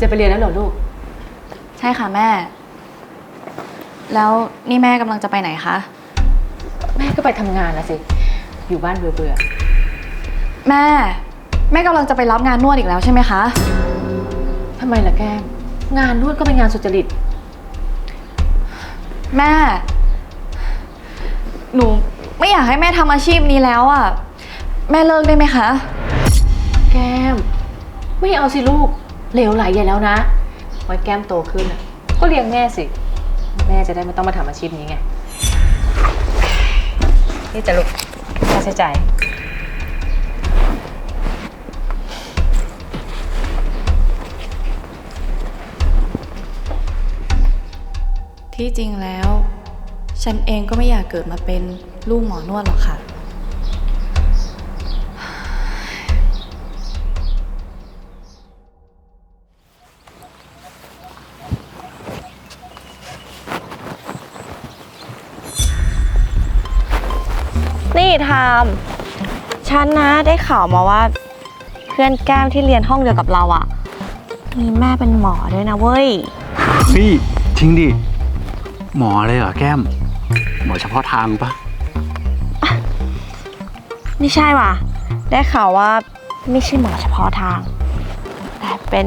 จะไปเรียนแล้วเหรอลูก ใช่ค่ะแม่ แล้วนี่แม่กำลังจะไปไหนคะ แม่ก็ไปทำงานนะสิ อยู่บ้านเบื่อเบื่อแม่ แม่กำลังจะไปรับงานนวดอีกแล้วใช่ไหมคะ ๆทำไมล่ะแก้ม งานนวดก็เป็นงานสุจริต แม่ หนูไม่อยากให้แม่ทำอาชีพนี้แล้วอะ่ะ แม่เลิกได้ไหมคะ แก้ม ไม่เอาสิลูก เหลวไหลใหญ่แล้วนะ ไว้แก้มโตขึ้นน่ะก็เลี้ยงแม่สิ แม่จะได้ไม่ต้องมาทำอาชีพนี้ไง นี่จะลูกค่าใช้จ่าย ที่จริงแล้ว ฉันเองก็ไม่อยากเกิดมาเป็นลูกหมอนวดหรอกค่ะ ทามฉันนะได้ข่าวมาว่า เพื่อนแก้มที่เรียนห้องเดียวกับเราอะมีแม่เป็นหมอด้วยนะเว้ยเฮ้ยจริงดิ หมอเลยเหรอแก้ม หมอเฉพาะทางปะไม่ใช่ว่ะ ได้ข่าวว่าไม่ใช่หมอเฉพาะทาง แต่เป็น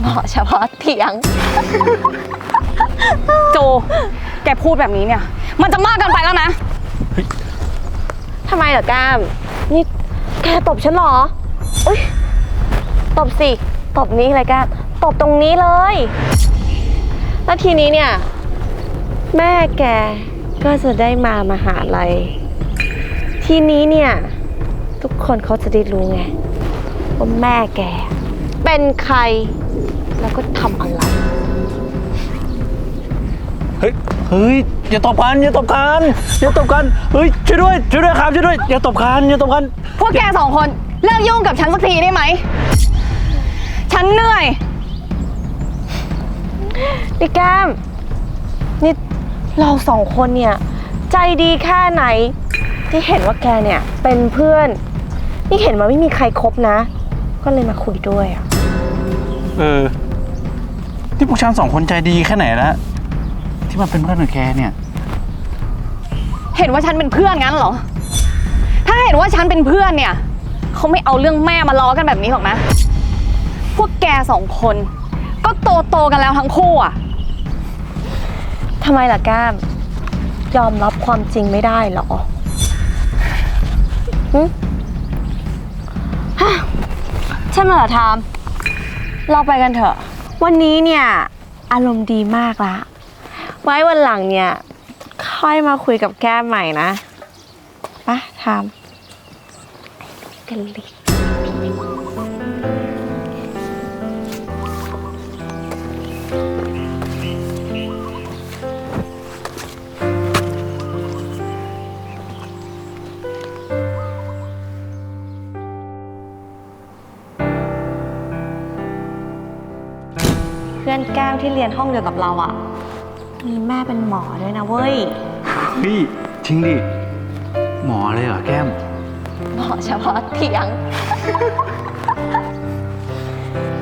หมอเฉพาะเถียง โจ แกพูดแบบนี้เนี่ย มันจะมากเกินไปแล้วนะ ทำไมเหรอแก้มนี่แกตบฉันเหรออุ้ยตบสิ ตบนี้เลยแก้มตบตรงนี้เลย แล้วทีนี้เนี่ย แม่แกก็จะได้มามหาลัย ทีนี้เนี่ย ทุกคนเขาจะได้รู้ไงว่าแม่แก เป็นใครแล้วก็ทำอะไร เฮ้ยเฮ้ยอย่าตบกันอย่าตบกันอย่าตบกันเฮ้ยช่วยด้วยช่วยด้วยครับช่วยด้วยอย่าตบกันอย่าตบกันพวกแกสองคนเลิกยุ่งกับฉันสักทีได้ไหม ฉันเหนื่อยนี่แก้มนี่เราสองคนเนี่ย ใจดีแค่ไหน ที่เห็นว่าแกเนี่ยเป็นเพื่อน นี่เห็นว่าไม่มีใครคบนะ ก็เลยมาคุยด้วยอะเออ ที่พวกฉันสองคนใจดีแค่ไหนแล้ว ที่มาเป็นเพื่อนกับแกเนี่ย เห็นว่าฉันเป็นเพื่อนงั้นเหรอ ถ้าเห็นว่าฉันเป็นเพื่อนเนี่ย เขาไม่เอาเรื่องแม่มาล้อกันแบบนี้หรอกนะ พวกแกสองคน ก็โตโตๆกันแล้วทั้งคู่อะทำไมล่ะแก้ม ยอมรับความจริงไม่ได้เหรอหึฮะใช่ไหมล่ะทาม เราไปกันเถอะ วันนี้เนี่ย อารมณ์ดีมากละ ไว้วันหลังเนี่ย ค่อยมาคุยกับแก้มใหม่นะปะทามกันเลยเพื่อนแก้วที่เรียนห้องเดียวกับเราอะ มีแม่เป็นหมอด้วยนะเว้ยเฮ้ยจริงดิ หมอเลยเหรอแก้ม หมอเฉพาะเถียง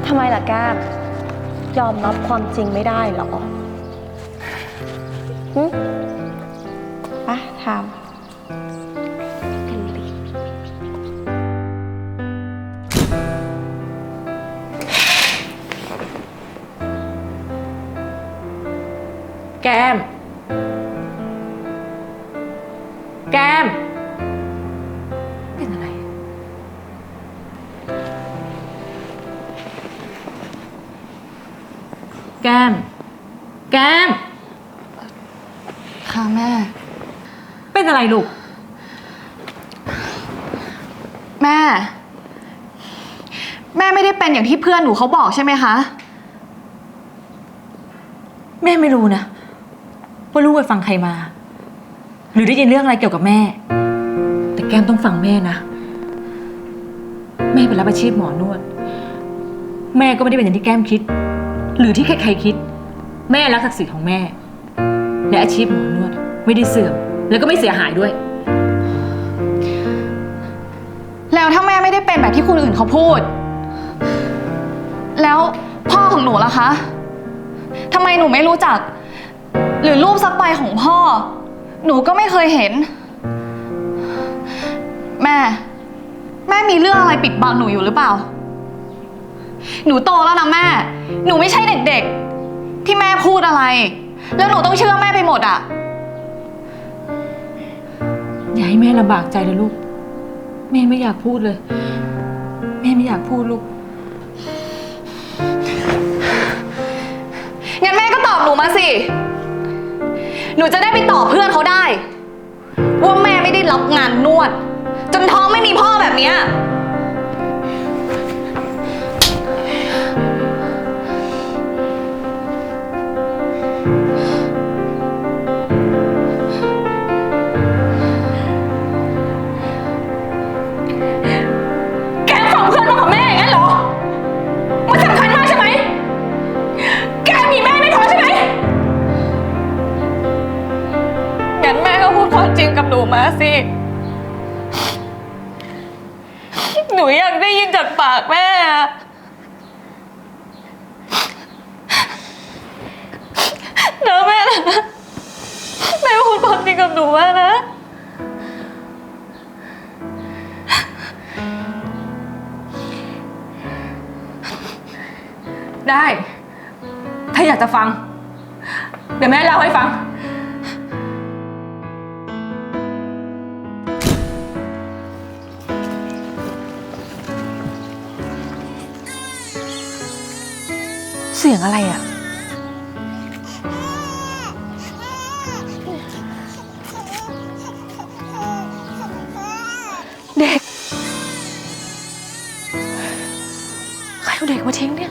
ทำไมล่ะแก้ม ยอมรับความจริงไม่ได้เหรอหึไปะทำ แก้ม แก้ม เป็นอะไร แก้ม แก้ม ค่ะแม่ เป็นอะไรลูก แม่ แม่ไม่ได้เป็นอย่างที่เพื่อนหนูเขาบอกใช่ไหมคะ แม่ไม่รู้นะ ว่าลูกไปฟังใครมา หรือได้ยินเรื่องอะไรเกี่ยวกับแม่ แต่แก้มต้องฟังแม่นะ แม่ไปรับอาชีพหมอนวด แม่ก็ไม่ได้เป็นอย่างที่แก้มคิด หรือที่ใครๆคิด แม่รักศักดิ์ศรีของแม่ และอาชีพหมอนวด ไม่ได้เสื่อม แล้วก็ไม่เสียหายด้วย แล้วถ้าแม่ไม่ได้เป็นแบบที่คนอื่นเขาพูด แล้วพ่อของหนูล่ะคะทำไมหนูไม่รู้จัก หรือรูปสักใบของพ่อ หนูก็ไม่เคยเห็น แม่ แม่มีเรื่องอะไรปิดบังหนูอยู่หรือเปล่า หนูโตแล้วนะแม่ หนูไม่ใช่เด็กๆ ที่แม่พูดอะไร แล้วหนูต้องเชื่อแม่ไปหมดอะ อย่าให้แม่ลำบากใจเลยลูก แม่ไม่อยากพูดเลย แม่ไม่อยากพูดลูก งั้นแม่ก็ตอบหนูมาสิ หนูจะได้ไปตอบเพื่อนเขาได้ ว่าแม่ไม่ได้รับงานนวด จนท้องไม่มีพ่อแบบเนี้ย ดความจริงกับหนูมานะ ได้ ถ้าอยากจะฟัง เดี๋ยวแม่เล่าให้ฟัง เสียงอะไรอะ เอาเด็กมาทิ้งเนี่ย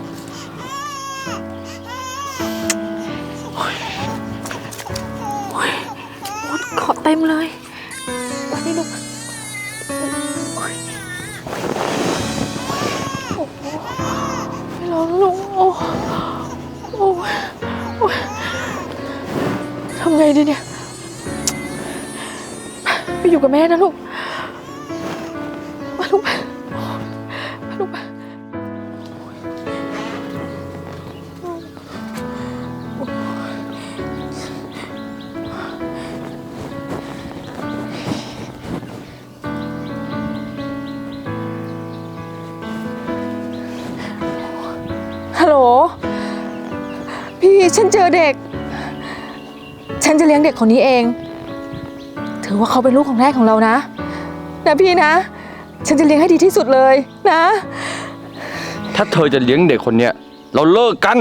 มดเกาะเต็มเลยวันนี้ลูกโอ๊ยโอ้โหไม่ร้องลูกโอ้โอ้โอ้ยทำไงดีเนี่ย ไปอยู่กับแม่นะลูก ฉันเจอเด็ก ฉันจะเลี้ยงเด็กคนนี้เอง ถือว่าเขาเป็นลูกของแรกของเรานะ นะพี่นะ ฉันจะเลี้ยงให้ดีที่สุดเลยนะ ถ้าเธอจะเลี้ยงเด็กคนเนี้ยเราเลิกกัน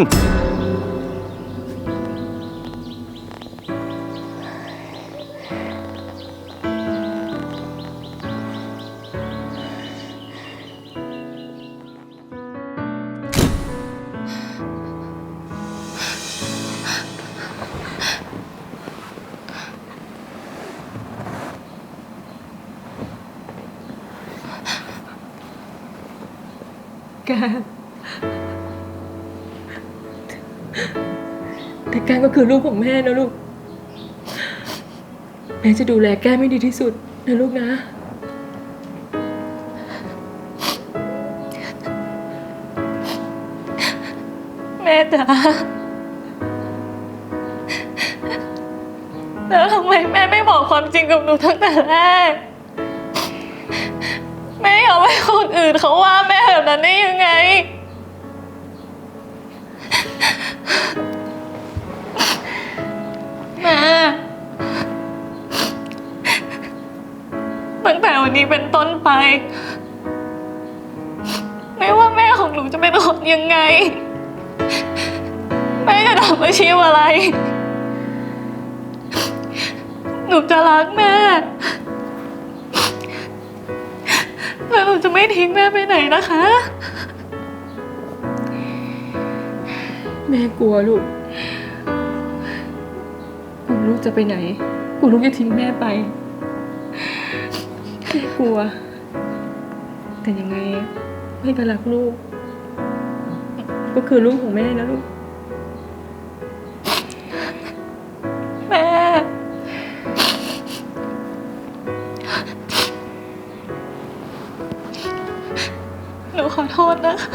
แก แต่แกก็คือลูกของแม่นะลูก แม่จะดูแลแกไม่ดีที่สุดนะลูกนะ แม่จ๋าแล้วทำไมแม่ไม่บอกความจริงกับหนูตั้งแต่แรก แม่ยากให้คนอื่นเขาว่าแม่แบบนั้นได้ยังไง แม่ตั้งแต่วันนี้เป็นต้นไป ไม่ว่าแม่ของหนูจะเป็นคนยังไง แม่จะทำอาชีพอะไร หนูจะรักแม่ แล้วหนูจะไม่ทิ้งแม่ไปไหนนะคะ แม่กลัวลูกกลัวลูกจะไปไหนกลัวลูกจะทิ้งแม่ไปแม่กลัว แต่ยังไงแม่ก็รักลูก ก็คือลูกของแม่นะลูก ห